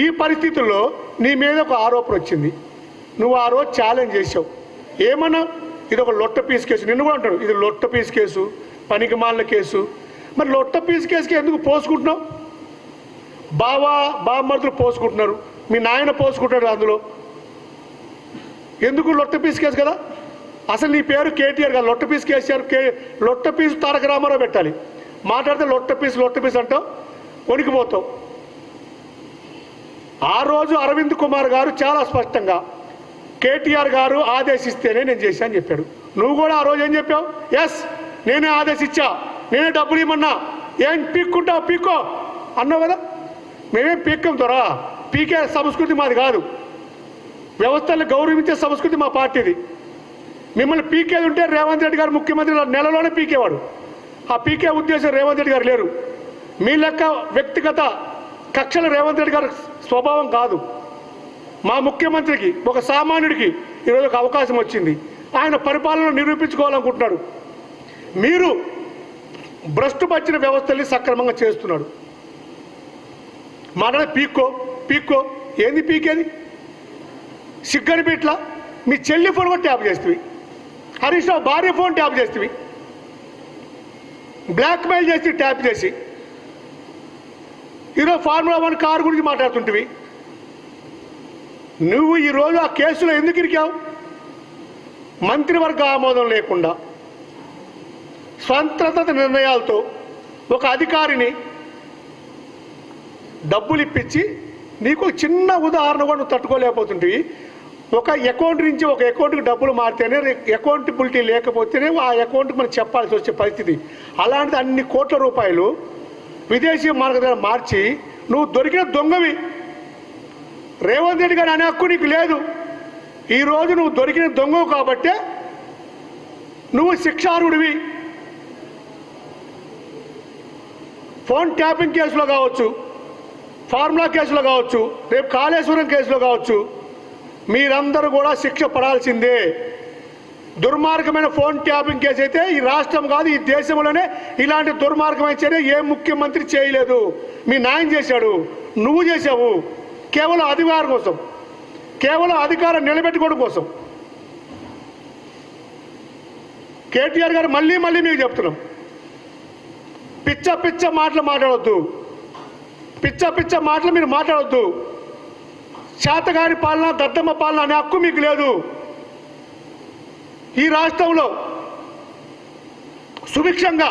ఈ పరిస్థితుల్లో నీ మీద ఒక ఆరోపణ వచ్చింది. నువ్వు ఆ రోజు ఛాలెంజ్ చేసావు ఏమన్నా? ఇది ఒక లొట్ట పీస్ కేసు నిన్ను కూడా అంటాడు ఇది లొట్ట పీస్ కేసు పనికిమాల కేసు మరి లొట్ట పీస్ కేసుకి ఎందుకు పోసుకుంటున్నావు? బావా బామ్మర్దులు పోసుకుంటున్నారు. మీ నాయన పోసుకుంటాడు అందులో. ఎందుకు లొట్ట పీస్ కేసు కదా? అసలు నీ పేరు కేటీఆర్ కదా. లొట్ట పీస్ కేసీఆర్ కే లొట్ట పీసు తారక రామారావు పెట్టాలి. మాట్లాడితే లొట్ట పీస్ లొట్ట పీస్ అంటావు. వణికిపోతావు. ఆ రోజు అరవింద్ కుమార్ గారు చాలా స్పష్టంగా కేటీఆర్ గారు ఆదేశిస్తేనే నేను చేశాను చెప్పాడు. నువ్వు కూడా ఆ రోజు ఏం చెప్పావు? ఎస్ నేనే ఆదేశించా నేనే డబ్బులు ఇమ్మన్నా. ఏం పీక్కుంటావు? పీక్కో. అన్నావు కదా? మేమేం పీక్కం త్వర పీకే సంస్కృతి మాది కాదు. వ్యవస్థలను గౌరవించే సంస్కృతి మా పార్టీది. మిమ్మల్ని పీకేది ఉంటే రేవంత్ రెడ్డి గారు ముఖ్యమంత్రి నెలలోనే పీకేవాడు. ఆ పీకే ఉద్దేశం రేవంత్ రెడ్డి గారు లేరు. మీ లెక్క వ్యక్తిగత కక్షలు రేవంత్ రెడ్డి గారు స్వభావం కాదు. మా ముఖ్యమంత్రికి ఒక సామాన్యుడికి ఈరోజు ఒక అవకాశం వచ్చింది. ఆయన పరిపాలన నిరూపించుకోవాలనుకుంటున్నాడు. మీరు భ్రష్టు పచ్చిన వ్యవస్థల్ని సక్రమంగా చేస్తున్నాడు మాట్లాడే పీక్కో పీక్కో ఏంది పీకేది? సిగ్గని పీట్ల మీ చెల్లి ఫోన్ కూడా ట్యాప్ చేస్తుంది హరీష్ రావు భార్య ఫోన్ ట్యాప్ చేస్తుంది బ్లాక్మెయిల్ చేసి ట్యాప్ చేసి. ఈరోజు ఫార్ములా వన్ కారు గురించి మాట్లాడుతుంటివి. నువ్వు ఈరోజు ఆ కేసులో ఎందుకు ఇరికావు? మంత్రివర్గ ఆమోదం లేకుండా స్వతంత్రత నిర్ణయాలతో ఒక అధికారిని డబ్బులు ఇప్పించి నీకు చిన్న ఉదాహరణ కూడా నువ్వు తట్టుకోలేకపోతుంటివి. ఒక అకౌంట్ నుంచి ఒక అకౌంట్కి డబ్బులు మారితేనే అకౌంటబిలిటీ లేకపోతేనే ఆ అకౌంట్కి మనం చెప్పాల్సి వచ్చే పరిస్థితి. అలాంటిది అన్ని కోట్ల రూపాయలు విదేశీ మార్గదర్శన మార్చి నువ్వు దొరికిన దొంగవి. రేవంత్ రెడ్డి గారు అనే హక్కు నీకు లేదు. ఈరోజు నువ్వు దొరికిన దొంగవు కాబట్టే నువ్వు శిక్షార్హుడివి. ఫోన్ ట్యాపింగ్ కేసులో కావచ్చు ఫార్ములా కేసులో కావచ్చు రేపు కాళేశ్వరం కేసులో కావచ్చు మీరందరూ కూడా శిక్ష పడాల్సిందే. దుర్మార్గమైన ఫోన్ ట్యాపింగ్ కేసు అయితే ఈ రాష్ట్రం కాదు ఈ దేశంలోనే ఇలాంటి దుర్మార్గమైన చర్య ఏ ముఖ్యమంత్రి చేయలేదు. మీ నాయన చేశాడు నువ్వు చేసావు కేవలం అధికారం కోసం కేవలం అధికారం నిలబెట్టుకోవడం కోసం. కేటీఆర్ గారు మళ్ళీ మళ్ళీ మీకు చెప్తున్నాం. పిచ్చ పిచ్చ మాటలు మాట్లాడవద్దు పిచ్చ పిచ్చ మాటలు మీరు మాట్లాడవద్దు శాతగారి పాలన దద్దమ్మ పాలన అనే హక్కు మీకు లేదు. ఈ రాష్ట్రంలో సుభిక్షంగా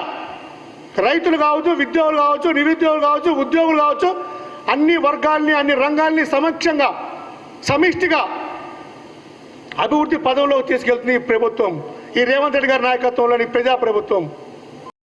రైతులు కావచ్చు విద్యోగులు కావచ్చు నిరుద్యోగులు కావచ్చు ఉద్యోగులు కావచ్చు అన్ని వర్గాల్ని అన్ని రంగాల్ని సమక్షంగా సమిష్టిగా అభివృద్ధి పదవులోకి తీసుకెళ్తుంది ఈ ప్రభుత్వం. ఈ రేవంత్ రెడ్డి గారి నాయకత్వంలోని ప్రజా ప్రభుత్వం